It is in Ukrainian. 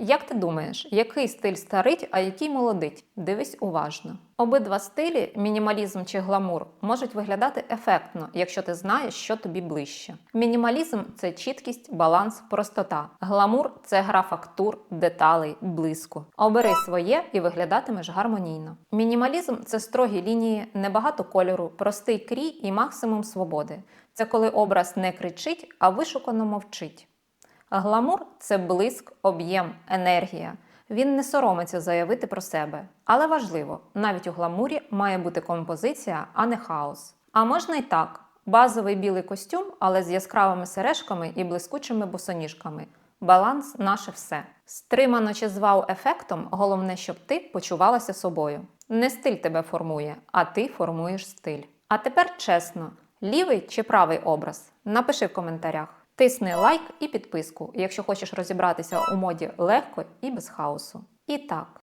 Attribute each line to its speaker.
Speaker 1: Як ти думаєш, який стиль старить, а який молодить? Дивись уважно. Обидва стилі, мінімалізм чи гламур, можуть виглядати ефектно, якщо ти знаєш, що тобі ближче. Мінімалізм це чіткість, баланс, простота. Гламур це гра фактур, деталей, блиску. Обери своє і виглядатимеш гармонійно. Мінімалізм це строгі лінії, небагато кольору, простий крій і максимум свободи. Це коли образ не кричить, а вишукано мовчить. Гламур це блиск, об'єм, енергія. Він не соромиться заявити про себе. Але важливо, навіть у гламурі має бути композиція, а не хаос. А можна й так: базовий білий костюм, але з яскравими сережками і блискучими босоніжками. Баланс наше все. Стримано чи з вау-ефектом, головне, щоб ти почувалася собою. Не стиль тебе формує, а ти формуєш стиль. А тепер чесно: лівий чи правий образ? Напиши в коментарях. Тисни лайк і підписку, якщо хочеш розібратися у моді легко і без хаосу. І так,